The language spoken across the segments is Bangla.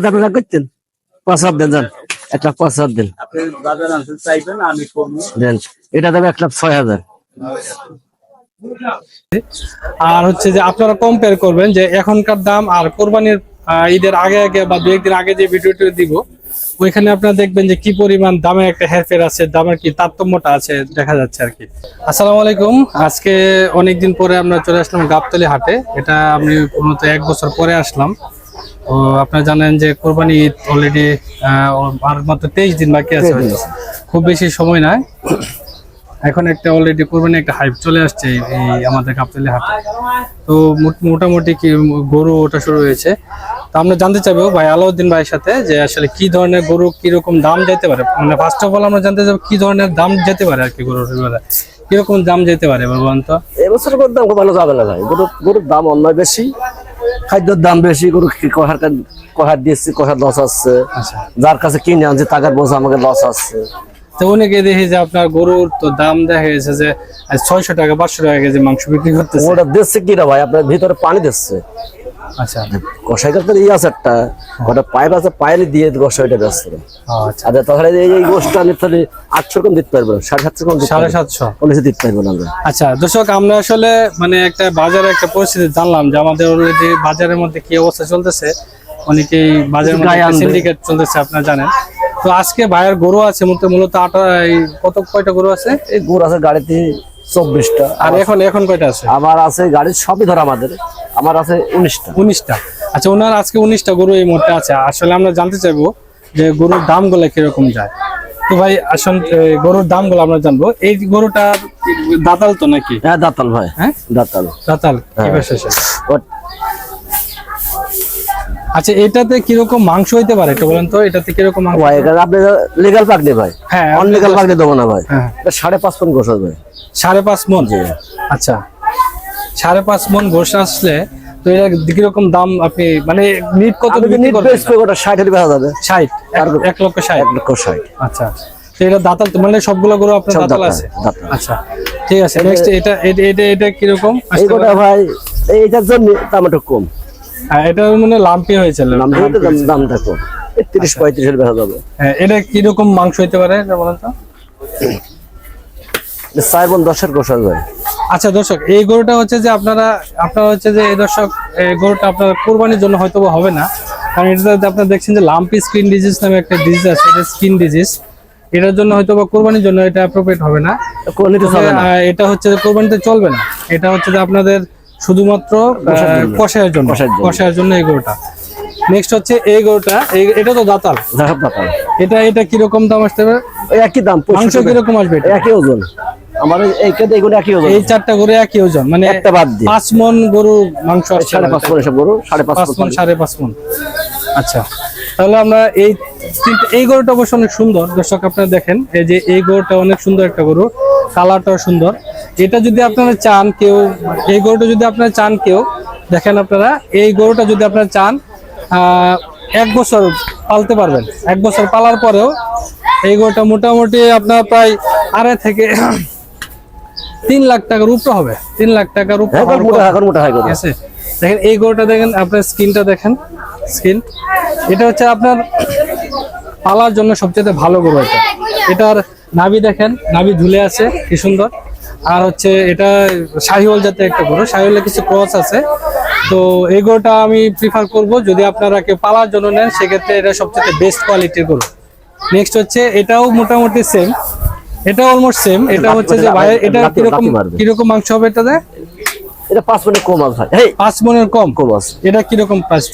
করতেন পাঁচ হাজার দেন যান। এক লাখ পাঁচ হাজার দেন। দেন। এটা দেবে এক লাখ ছয় হাজার। আর হচ্ছে যে আপনারা কম্পেয়ার করবেন যে এখনকার দাম আর কোরবানির আহ, ঈদের আগে আগে বা দু একদিন আগে যে ভিডিওটি দিব ওইখানে আপনারা দেখবেন যে কি পরিমাণ দামে একটা হেরফের আছে দামের কি তারতম্যটা আছে দেখা যাচ্ছে আর কি। আসসালামু আলাইকুম। আজকে অনেকদিন পরে আমরা চলে আসলাম গাবতলি হাটে। এটা আমি মূলত এক বছর পরে আসলাম। আপনারা জানেন যে কোরবানি ঈদ অলরেডি আর মাত্র তেইশ দিন বাকি আছে খুব বেশি সময় নয়। এখন একটা অলরেডি কোরবানি একটা হাইপ চলে আসছে এই আমাদের কাপতলি হাটে। তো মোট- মোটামুটি কি গরু ওটা শুরু হয়েছে। তো আমরা জানতে চাইব ভাই আলাউদ্দিন ভাইয়ের সাথে যে আসলে কি ধরনের গরু কীরকম দাম যেতে পারে? মানে ফার্স্ট অফ অল আমরা জানতে চাইব কি ধরনের দাম যেতে পারে আর কি গরুর এবারে কীরকম দাম যেতে পারে বলুন তো। এবছর গরুর দাম খুব ভালো যাবে না ভাই। গরু গরুর দাম অন্য বেশি। খাদ্যের দাম বেশি গরু কহার কহার দিয়েছি কহার লস আসছে। আচ্ছা। যার কাছে কিনে আনছে টাকার বোঝা আমাকে লস আসছে। তো অনেকে দেখি যে আপনার গরুর তো দাম দেখা গেছে যে ছয়শো টাকা পাঁচশো টাকা কেজি মাংস বিক্রি করতেছে। ওটা দিচ্ছে কিনা ভাই? আপনার ভিতরে পানি দিচ্ছে। আচ্ছা। আছে একটা ওটা পাইপ আছে পাইলে দিয়ে কষাইটা ব্যস্ত আচ্ছা। আর তাহলে এই গোষ্ঠটা আমি তাহলে আটশো কম দিতে পারব সাড়ে সাতশো কম সাড়ে সাতশো। কিছু দিতে পারব না আমরা। আচ্ছা দর্শক আমরা আসলে মানে একটা বাজারে একটা পরিস্থিতি জানলাম যে আমাদের অলরেডি বাজারের মধ্যে কি অবস্থা চলতেছে। অনেকেই বাজারের মধ্যে সিন্ডিকেট চলতেছে আপনারা জানেন। তো আজকে ভাইয়ের গরু আছে মূলত আটা এই কত কয়টা গরু আছে? এই গুড় আছে গাড়িতে চব্বিশটা। আর এখন এখন কয়টা আছে? আমার আছে গাড়ির সবই ধর আমাদের। আমার আছে উনিশটা। উনিশটা। আচ্ছা ওনার আজকে উনিশটা গরু এই মুহূর্তে আছে। আসলে আমরা জানতে চাইব যে গরুর দামগুলো কীরকম যায়। তো ভাই আসুন এই গরুর দামগুলো আমরা জানব। এই গরুটা দাতাল তো নাকি? হ্যাঁ দাতাল ভাই। হ্যাঁ? দাতাল। দাতাল? ও- আচ্ছা এটাতে কীরকম মাংস হইতে পারে একটু বলেন তো এটাতে কীরকম মাংস ভাই এটা আপনি লিগাল পাকনি ভাই। হ্যাঁ অনলিগাল পাকনি দেবো না ভাই। হ্যাঁ। এটা সাড়ে পাঁচ পন গোস ভাই। সাড়ে পাঁচ মন? আচ্ছা। সাড়ে পাঁচ মন গোস আসলে তো এটা কীরকম দাম আপনি মানে নিট কত নিট বেস ওটা ষাট বেচা যাবে। ষাট এক- লক্ষ ষাট। এক লক্ষ ষাট। আচ্ছা তো এটা দাতাল মানে সবগুলো গরু আপনার সব দাতাল দাতাল, আছে? আচ্ছা ঠিক আছে নেক্সট এটা এটা এটা এটা কীরকম? ভাই এইটার জন্য দাম একটু কম। হ্যাঁ, এটা মানে লাম্পি হয়েছিল দাম দামটা কম তিরিশ আচ্ছা। পঁয়ত্রিশ বেচা যাবে। হ্যাঁ, এটা কীরকম মাংস হইতে পারে এটা বলেন তো? চার বোন দশের গোস ভাই আচ্ছা দর্শক এই গরুটা হচ্ছে যে আপনারা আপনারা হচ্ছে যে এই দর্শক এই গরুটা আপনার কোরবানির জন্য হয়তো হবে না। কারণ এটাতে আপনারা দেখছেন যে লাম্পি স্কিন ডিজিজ নামে একটা ডিজিজ আছে এটা স্কিন ডিজিজ এটার জন্য হয়তো বা কোরবানির জন্য এটা অ্যাপ্রোপ্রিয়েট হবে না। এটা হচ্ছে যে কোরবানিতে চলবে না। এটা হচ্ছে যে আপনাদের শুধুমাত্র কষায়ের জন্য। কষায়ের জন্য। এই গরুটা। নেক্সট হচ্ছে এই গরুটা। এটা তো দাতাল। এটা এটা কীরকম দাম আসতে হবে একই দাম মাংস কীরকম আসবে এটা? একই ওজন। আমার এই- এই কেটে এগুলো একই ওজন। এই চারটা গরু একই ওজন মানে একটা বাদ দিয়ে। পাঁচ মন গরু মাংস সাড়ে পাঁচ এসব গরু সাড়ে পাঁচ মন সাড়ে পাঁচ মন। আচ্ছা তাহলে আমরা এই এই গরুটা অবশ্য অনেক সুন্দর। দর্শক আপনারা দেখেন এই যে এই গরুটা অনেক সুন্দর একটা গরু কালারটাও সুন্দর। এটা যদি আপনারা চান কেউ এই গরুটা যদি আপনারা চান কেউ দেখেন আপনারা এই গরুটা যদি আপনারা চান এক বছর পালতে পারবেন। এক বছর পালার পরেও এই গরুটা মোটামুটি আপনার প্রায় আড়াই থেকে তিন লাখ টাকার উপরে হবে। তিন লাখ টাকার উপরে আছে? দেখেন এই গরুটা দেখেন আপনার স্কিনটা দেখেন স্কিন। এটা হচ্ছে আপনার পালার জন্য সবচেয়ে ভালো গরু এটা। এটার নাভি দেখেন নাভি ঝুলে আছে কি সুন্দর। আর হচ্ছে এটা শাহিওয়াল জাতের একটা গরু শাহিওয়ালের কিছু ক্রস আছে। তো এই গরুটা আমি প্রিফার করব যদি আপনারা কেউ পালার জন্য নেন সেক্ষেত্রে এটা সবচেয়ে বেস্ট কোয়ালিটির গরু। নেক্সট হচ্ছে এটাও মোটামুটি সেম এটা অলমোস্ট সেম এটা হচ্ছে যে ভাই এটা কীরকম। কীরকম মাংস হবে এটাতে? এটা পাঁচ মিনিট কম আছে হেই! পাঁচ মনের কম? কম আছে। এটা কীরকম প্রাইস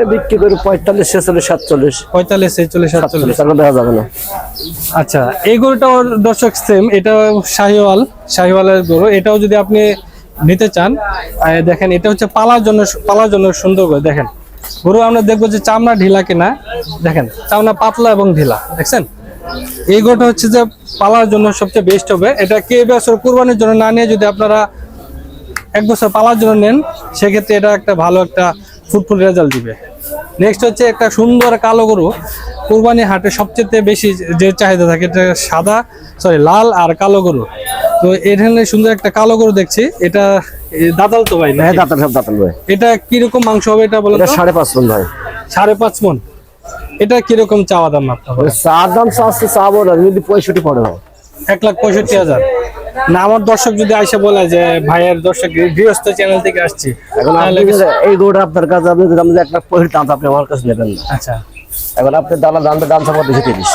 এ বিক্রি করে পঁয়তাল্লিশ ছেচল্লিশ সাতচল্লিশ। পঁয়তাল্লিশ ছেচল্লিশ সাতচল্লিশ। এখন দেখা যাবে না। আচ্ছা এই গরুটাও দর্শক সেম এটা শাহিওয়াল শাহিওয়ালের গরু। এটাও যদি আপনি নিতে চান দেখেন এটা হচ্ছে পালার জন্য পালার জন্য সুন্দর করে দেখেন। গরু আমরা দেখব যে চামড়া ঢিলা কিনা দেখেন চামড়া পাতলা এবং ঢিলা দেখছেন? এই গরুটা হচ্ছে যে পালার জন্য সবচেয়ে বেস্ট হবে। এটা কে বছর কোরবানির জন্য না নিয়ে যদি আপনারা এক বছর পালার জন্য নেন সেক্ষেত্রে এটা একটা ভালো একটা ফুটফুল রেজাল্ট দিবে। নেক্সট হচ্ছে একটা সুন্দর কালো গরু। কোরবানি হাটে সবচেয়ে বেশি যে চাহিদা থাকে এটা সাদা সরি লাল আর কালো গরু। তো এখানে সুন্দর একটা কালো গরু দেখছি। এটা এ, দাতাল তো ভাই না হ্যাঁ দাঁতাল সব দাঁতাল ভাই। এটা কীরকম মাংস হবে এটা বলো সাড়ে পাঁচ পন ভাই। সাড়ে পাঁচ মন। এটা কীরকম চাওয়া দাম আপনার চার দাম চাচ্ছে চাবো না যদি পঁয়ষট্টি পড়ে হয় এক লাখ পঁয়ষট্টি হাজার। না আমার দর্শক যদি আইসা বলে যে ভাইয়ের দর্শক গৃহস্থ চ্যানেল থেকে আসছি এখন এই গরুটা আপনার কাছে আপনি আমাদের এক লাখ পঁয়ষট্টি দাম আপনি আমার কাছে নেবেন না। আচ্ছা। এখন আপনি দাম দাম দাম চাপা দুশো তিরিশ।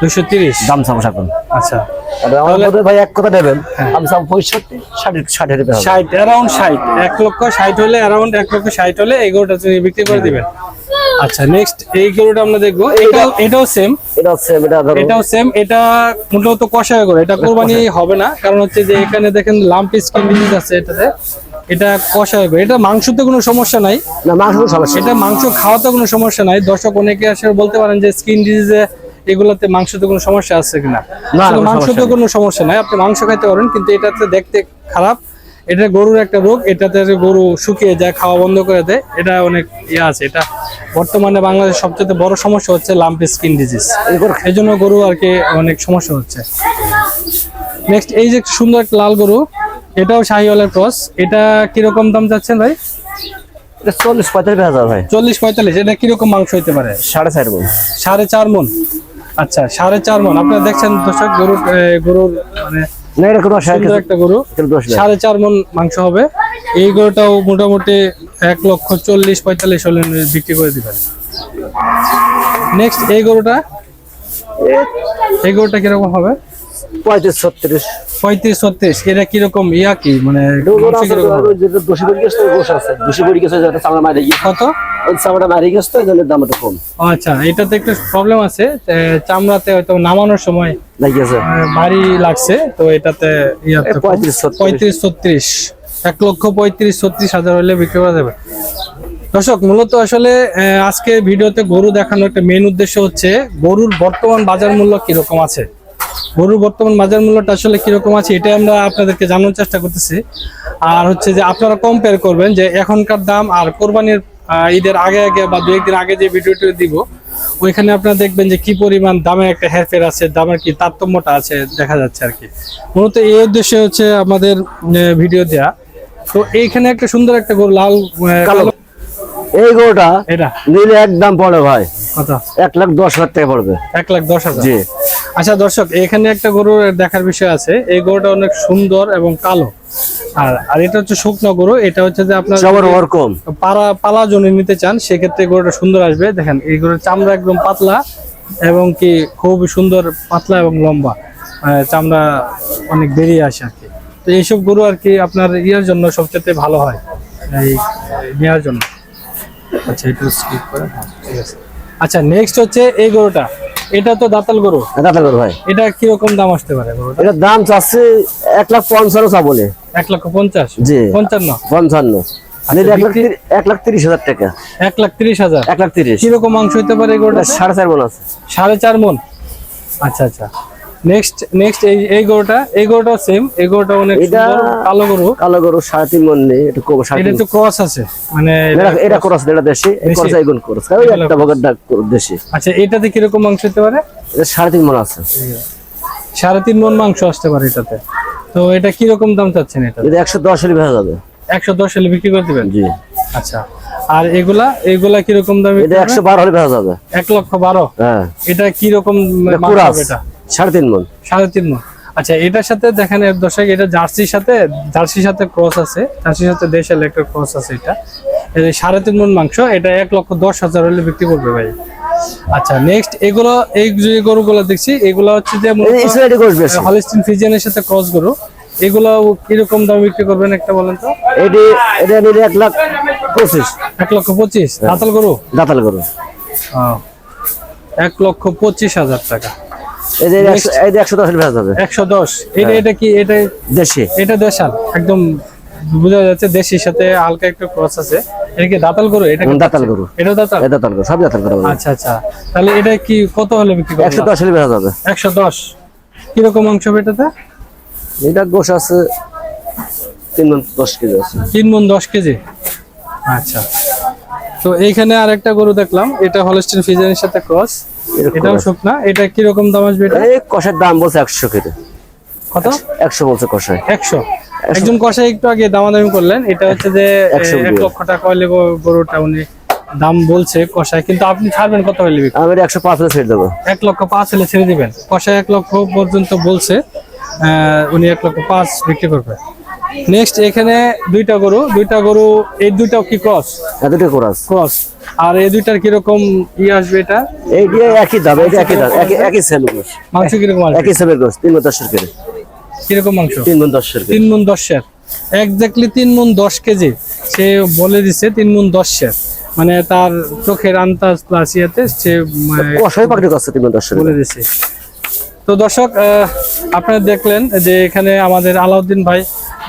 দুশো তিরিশ? দাম চাপা এখন আচ্ছা। আর আমার ভাই এক কথা নেবেন আমি চাপ পঁয়ষট্টি ষাট ষাট ষাট অ্যারাউন্ড ষাট। এক লক্ষ ষাট হলে অ্যারাউন্ড এক লক্ষ ষাট হলে এই গরুটা বিক্রি করে দিবেন। আচ্ছা নেক্সট এই গরুটা আমরা দেখব। এটাও এটাও সেম এটা হচ্ছে এটা এটাও সেম এটা মূলত কষায় করে এটা কোরবানি হবে না কারণ হচ্ছে যে এখানে দেখেন লাম্পি স্কিন ডিজিজ আছে এটাতে এটা কষায় করে এটা মাংসতে কোনো সমস্যা নাই। না মাংস সমস্যা এটা মাংস খাওয়াতে কোনো সমস্যা নাই। দর্শক অনেকে আসলে বলতে পারেন যে স্কিন ডিজিজে এগুলাতে মাংসতে কোনো সমস্যা আছে কিনা। না, মাংসতে কোনো সমস্যা নাই। আপনি মাংস খাইতে পারেন কিন্তু এটাতে দেখতে খারাপ। এটা গরুর একটা রোগ এটাতে গরু শুকিয়ে যায় খাওয়া বন্ধ করে দেয়। এটা অনেক ইয়ে আছে এটা বর্তমানে বাংলাদেশের সবচেয়ে বড় সমস্যা হচ্ছে লাম্পি স্কিন ডিজিজ এই জন্য গরু আর কি অনেক সমস্যা হচ্ছে। নেক্সট এই যে সুন্দর একটা লাল গরু এটাও শাহিওয়ালের ক্রস। এটা কীরকম দাম যাচ্ছেন ভাই? এটা চল্লিশ পঁয়তাল্লিশ হাজার ভাই। চল্লিশ পঁয়তাল্লিশ এটা কীরকম মাংস হইতে পারে? সাড়ে চার মন। সাড়ে চার মন। আচ্ছা সাড়ে চার মন। আপনারা দেখছেন দর্শক গরুর গরুর মানে না এটা কোনো সুন্দর একটা গরু। সাড়ে চার মন মাংস হবে। এই গরুটাও মোটামুটি এক লক্ষ চল্লিশ পঁয়তাল্লিশ হলে বিক্রি করে দিবেন। নেক্সট এই গরুটা? এই গরুটা কীরকম হবে? পঁয়ত্রিশ ছত্রিশ। পঁয়ত্রিশ ছত্রিশ এটা কীরকম? ইয়া কি? মানে? দোষী গেছে গোস আছে। দোষী পড়ে গেছে যেটা চামড়া মারি গিয়ে কত? চামড়া মারি গেছে তো এই জন্য কম। আচ্ছা এটাতে একটু প্রবলেম আছে এ, চামড়াতে হয়তো নামানোর সময় লাগিয়েছে ভারী লাগছে তো এটাতে পঁয়ত্রিশ ছত্রিশ। পঁয়ত্রিশ ছত্রিশ। এক লক্ষ পঁয়ত্রিশ ছত্রিশ হাজার হলে বিক্রি করা যাবে। দর্শক মূলত আসলে আজকে ভিডিওতে গরু দেখানোর একটা মেন উদ্দেশ্য হচ্ছে গরুর বর্তমান বাজার মূল্য কীরকম আছে? গরুর বর্তমান বাজার মূল্যটা আসলে কীরকম আছে এটা আমরা আপনাদেরকে জানানোর চেষ্টা করতেছি। আর হচ্ছে যে আপনারা কম্পেয়ার করবেন যে এখনকার দাম আর কোরবানির ঈদের আগে আগে বা দু একদিন আগে যে ভিডিওটি দিব ওইখানে আপনারা দেখবেন যে কি পরিমাণ দামে একটা হেরফের আছে দামের কি তারতম্যটা আছে দেখা যাচ্ছে আর কি। মূলত এই উদ্দেশ্যে হচ্ছে আমাদের ভিডিও দেয়া। তো এইখানে একটা সুন্দর একটা গরু লাল এই গরুটা এটা? নিলে একদম পড়ে ভাই। কত? এক লাখ দশ হাজার টাকা পড়বে। এক লাখ দশ হাজার? জি। আচ্ছা দর্শক এখানে একটা গরু দেখার বিষয় আছে। এই গরুটা অনেক সুন্দর এবং কালো। আর আর এটা হচ্ছে শুকনো গরু। এটা হচ্ছে যে আপনার ওরকম পাড়া পালা জমি নিতে চান সেক্ষেত্রে গরুটা সুন্দর আসবে। দেখেন এই গরুর চামড়া একদম পাতলা এবং কি খুব সুন্দর পাতলা এবং লম্বা। চামড়া অনেক বেরিয়ে আসে আর কি। তো এইসব গরু আর কি আপনার ইয়ার জন্য সবচেয়ে ভালো হয়। এই নেওয়ার জন্য। আচ্ছা এটা স্কিপ করে। ঠিক আছে। আচ্ছা নেক্সট হচ্ছে এই গরুটা। এটা তো দাতাল গরু। দাতাল গরু ভাই। এটা কীরকম দাম আসতে পারে এটা দাম চাচ্ছে এক লাখ পঞ্চান্ন চা বলে এক লক্ষ পঞ্চাশ? জি। পঞ্চান্ন? পঞ্চান্ন। এক লাখ এক লাখ তিরিশ হাজার টাকা। এক লাখ তিরিশ হাজার? এক লাখ তিরিশ। কীরকম মাংস হইতে পারে গরুটা সাড়ে চার মন আছে। সাড়ে চার মন? আচ্ছা আচ্ছা। নেক্সট নেক্সট এই এই গরুটা এই গরুটাও সেম এই গরুটা অনেক এটা- সুন্দর কালো গরু। কালো গরু সাড়ে তিন মন নেই একটু কম সাড়ে এটা একটু ক্রস আছে মানে এটা এটা করস এটা দেশি? করস করস ওই একটা ভগত ডাক দেশি। আচ্ছা এটাতে কীরকম মাংস হতে পারে? এটা সাড়ে তিন মন আছে। সাড়ে তিন মন মাংস আসতে পারে এটাতে। তো এটা কীরকম দাম চাচ্ছেন এটা এটা একশো দশ হলে ভেজা যাবে। একশো দশ হলে বিক্রি করে দিবেন? জি। আচ্ছা আর এগুলা এগুলা কীরকম দামে এটা একশো বারো হলে ভেজা যাবে। এক লক্ষ বারো? হ্যাঁ। এটা কীরকম এটা মাংস এটা? সাড়ে তিন মন। সাড়ে তিন মন। আচ্ছা এটার সাথে দেখেন দর্শক এটা জার্সির সাথে জার্সির সাথে ক্রস আছে। জার্সির সাথে দেশের একটা ক্রস আছে এটা। সাড়ে তিন মন মাংস এটা এক লক্ষ দশ হাজার হলে বিক্রি করবে ভাই। আচ্ছা নেক্সট এগুলো এই যে গরুগুলো দেখছি এগুলো হচ্ছে যে হলিস্টিন ফিজিয়ানের সাথে ক্রস গরু। এগুলো কীরকম দাম বিক্রি করবেন একটা বলেন তো? এটি এটা নিলে এক লাখ পঁচিশ। এক লক্ষ পঁচিশ দাতাল গরু? দাতাল গরু। এক লক্ষ পঁচিশ হাজার টাকা। এই যে এই যে ভেজা যাবে। একশো দশ। এটা এটা কি এটা দেশি। এটা দেশাল। একদম বোঝা যাচ্ছে দেশির সাথে হালকা একটু ক্রস আছে। এটা কি দাতাল গরু? এটা দাতাল গরু। এটা দাতাল? এই দাতাল গরু সব দাতাল গরু আচ্ছা আচ্ছা। তাহলে এটা কি কত হলে বিক্রি করবে ভেজা হবে এটা গোস আছে মন কেজি আছে। মন কেজি? আচ্ছা। তো এইখানে আরেকটা গরু দেখলাম। এটা হলস্টিন ফিজানের সাথে ক্রস এটাও শুকনা। এটা কীরকম দাম আসবে এটা? এই কষার দাম বলছে একশো কেজি। কত? একশো বলছে কষায়। একশো। একজন কষাই একটু আগে দামাদামি করলেন। এটা হচ্ছে যে একশো এক দিয়ে। লক্ষ টাকা হলে গরুটা উনি দাম বলছে কষায়। কিন্তু আপনি ছাড়বেন কত হলে বিক্রি? আমি একশো পাঁচ হলে ছেড়ে দেবো। এক লক্ষ পাঁচ হলে ছেড়ে দিবেন। কষায় এক লক্ষ পর্যন্ত বলছে আহ, উনি এক লক্ষ পাঁচ বিক্রি করবে। নেক্সট এখানে দুইটা গরু। দুইটা গরু এই দুইটাও কি ক্রস এতটা কোরাস ক্রস আর এই দুইটার কীরকম ই আসবে এটা? এই দিয়ে একই দাম এটা একই দাম একই একই সেল গোস মাংস কীরকম আসবে? একই সেলের গোস তিন মন দশের কেজি। কীরকম মাংস? তিন মন দশের তিন মন দশের। একজাক্টলি তিন মন দশ কেজি। সে বলে দিছে তিন মন দশের। মানে তার চোখের আন্দাজ প্লাস ইয়েতে সে কষাই পাকড়ি করছে তিন মন দশের বলে দিছে। তো দর্শক আপনারা দেখলেন যে এখানে আমাদের আলাউদ্দিন ভাই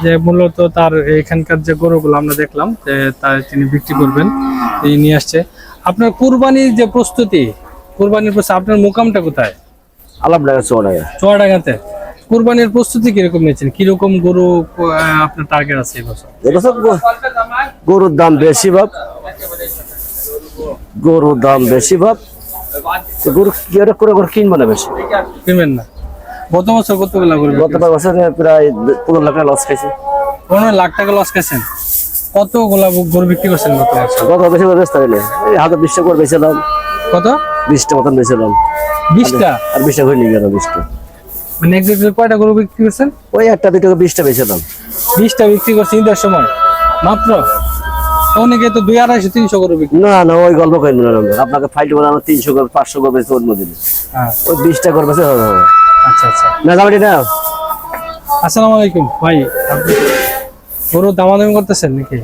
যে মূলত তার এখানকার যে গরুগুলো আমরা দেখলাম যে তার তিনি বিক্রি করবেন তিনি নিয়ে আসছে আপনার কুরবানির যে প্রস্তুতি কুরবানির প্রস্তুতি আপনার মোকামটা কোথায় চুয়াডাঙ্গাতে কুরবানির প্রস্তুতি কীরকম নিয়েছেন কীরকম গরু আপনার টার্গেট আছে এবছর এবছর গরুর দাম বেশি গরুর দাম বেশি গরু কি করে কিনবো না বেশি কিনবেন না গত বছর কতগুলো গরু বিক্রি গত বছরে প্রায় পনেরো লাখ লস খাইছে। পনেরো লাখ টাকা লস খাইছেন। কতগুলা গরু বিক্রি করছেন গত বছর? গত বেশি করে বেচতে পারিনি এই হাজার বিশটা করে বেছিলাম কত? বিশটা মতন বিশটা? আর বিশটা ঘুরে নিয়ে গেল বিশটা। মানে এক্সাক্টলি কয়টা গরু বিক্রি করছেন? ওই একটা দুটো বিশটা বেছিলাম বিশটা বিক্রি ঈদের সময়। মাত্র? অনেকে তো দুই আড়াইশো তিনশো গরু বিক্রি না না ওই গল্প করেন না আপনাকে ফাইট করে আমার তিনশো করে পাঁচশো করে বেশি ওর মধ্যে হ্যাঁ। ওই বিশটা করে হবে। আচ্ছা আচ্ছা। আসসালামু আলাইকুম। ভাই আপনি গরু দামাদামি করতেছেন নাকি?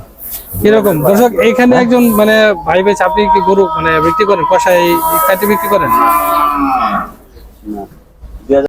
কীরকম? দর্শক এখানে একজন মানে ভাই বেশ আপনি কি গরু মানে বিক্রি করেন? কষাই কাটে বিক্রি করেন?